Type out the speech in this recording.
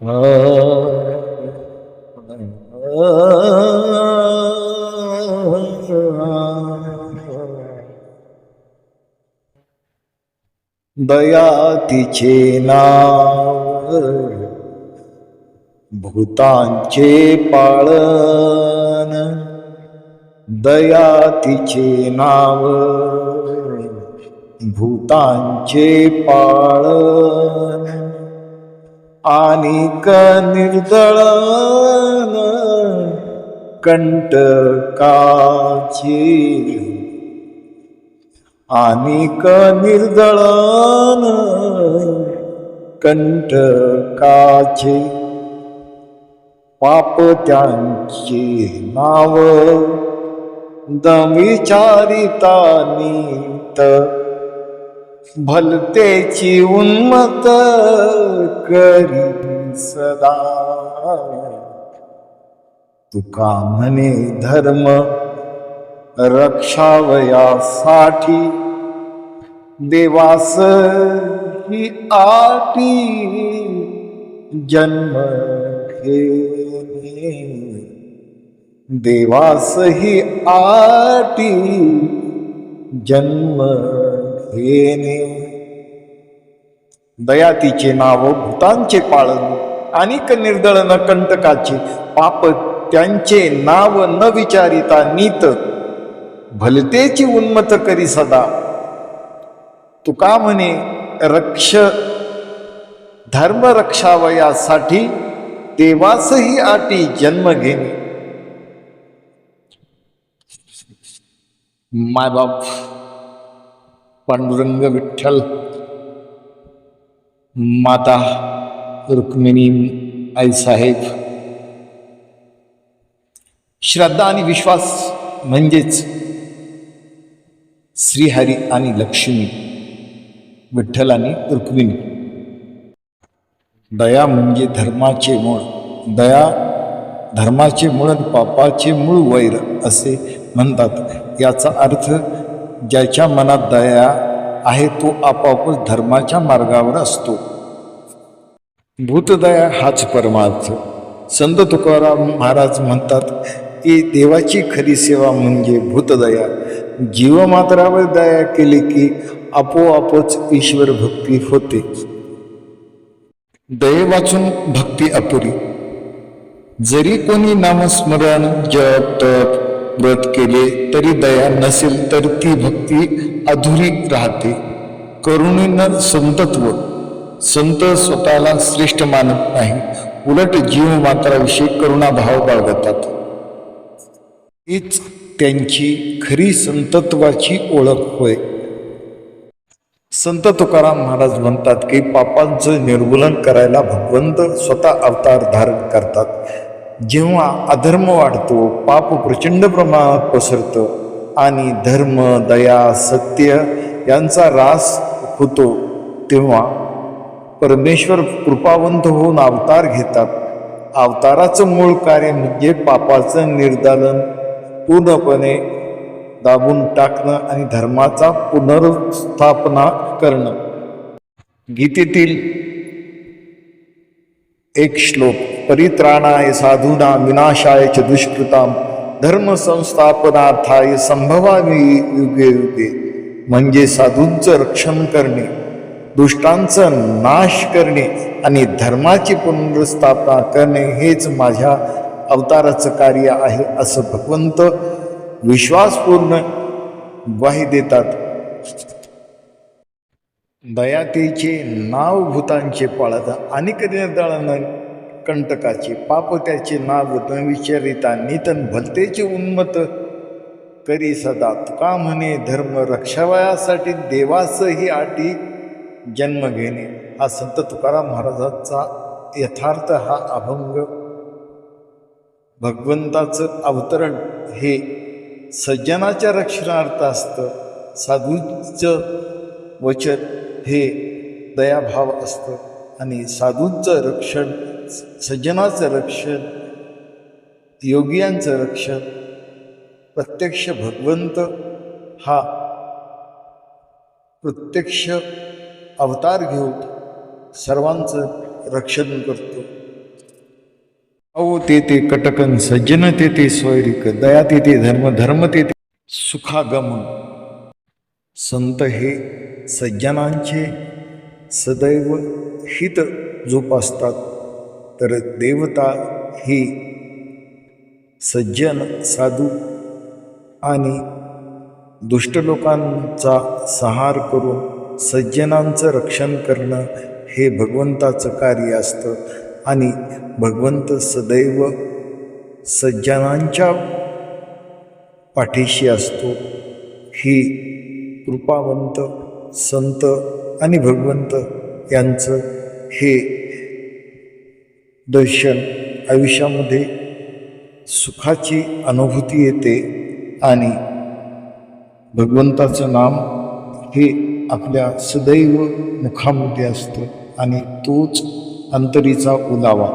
दया तिचे नाव भूतांचे पाळन दया तिचे नाव भूतांचे पाळन आणि निर्दळन कंटकाचे आणि निर्दळन कंटकाचे पाप त्यांचे नाव दविचारिता नीत भलतेची उन्मत करी सदा. तुका म्हणे धर्म रक्षावयासाठी देवास ही आटी जन्म घेणे. देवास ही आटी जन्म घेणे दयातीचे नाव भूतांचे पाळन अनिक निर्दळन कंटकाचे पाप त्यांचे नाव न विचारिता नीत भलतेची उन्मत करी सदा. तुका म्हणे रक्ष धर्म रक्षावयासाठी देवासही आटी जन्म घेणे. मायबाप. पांडुरंग विठ्ठल माता रुक्मिणी आईसाहेब श्रद्धा आणि विश्वास म्हणजेच श्रीहरी आणि लक्ष्मी विठ्ठल आणि रुक्मिणी. दया म्हणजे धर्माचे मूळ दया धर्माचे मूळ आणि पापाचे मूळ वैर असे म्हणतात. याचा अर्थ ज्याच्या मनात दया आहे तो आपोआपच धर्माच्या मार्गावर असतो. भूतदया हाच परमार्थ. संत तुकाराम महाराज म्हणतात की देवाची खरी सेवा म्हणजे भूतदया. जीवमात्रावर दया केली की आपोआपच ईश्वर भक्ती होते. दये वाचून भक्ती अपुरी. जरी कोणी नामस्मरण जप तप व्रत केले तरी दया नसेल तर ती भक्ती अधुरी राहते. करुणेनं संतत्व संत स्वतःला श्रेष्ठ मानत नाही. उलट जीव मात्राविषयी करुणाभाव बाळगतात. हीच त्यांची खरी संतत्वाची ओळख होय. संत तुकाराम महाराज म्हणतात की पापांचं निर्मूलन करायला भगवंत स्वतः अवतार धारण करतात. जेव्हा अधर्म वाढतो पाप प्रचंड प्रमाणात पसरतं आणि धर्म दया सत्य यांचा रास होतो तेव्हा परमेश्वर कृपावंत होऊन अवतार घेतात. अवताराचं मूळ कार्य म्हणजे पापाचं निर्दालन पूर्णपणे दाबून टाकणं आणि धर्माचा पुनर्स्थापना करणं. गीतेतील एक श्लोक. परित्राणाय साधूना विनाशाय च दुष्कृताम धर्म संस्थापनार्थाय संभवामी युगे युगे. म्हणजे साधूंचं रक्षण करणे दुष्टांचं नाश करणे आणि धर्माची पुनर्स्थापना करणे हेच माझ्या अवताराचं कार्य आहे असं भगवंत विश्वासपूर्ण ग्वाही देतात. दयातेचे नाव भूतांचे पाळत अनेक निर्दळन कंटकाचे पाप त्याचे नाव न विचारिता नितन भलतेचे उन्मत करी सदा. तुका म्हणे धर्म रक्षावयासाठी देवासही आटी जन्म घेणे. हा संत तुकाराम महाराजांचा यथार्थ हा अभंग. भगवंताचं अवतरण हे सज्जनाच्या रक्षणार्थ असतं. साधूचं वचन हे दयाभाव असतं. आणि साधूंचं रक्षण सज्जनाचं रक्षण योगियांचं रक्षण प्रत्यक्ष भगवंत हा प्रत्यक्ष अवतार घेऊन सर्वांचं रक्षण करतो. अहो ते ते कटकन सज्जन ते ते स्वैरिक दया ते ते धर्म धर्म ते ते सुखागम. संत हे सज्जनांचे सदैव हित जोपासतात. तर देवता ही सज्जन साधू आणि दुष्ट लोकांचा संहार करून सज्जनांचं रक्षण करणं हे भगवंताचं कार्य असतं. आणि भगवंत सदैव सज्जनांच्या पाठीशी असतो. ही कृपावंत संत आणि भगवंत यांचं हे दर्शन आयुष्यामध्ये सुखाची अनुभूती येते आणि भगवंताचं नाम हे आपल्या सदैव मुखामध्ये असतं आणि तोच अंतरीचा उलावा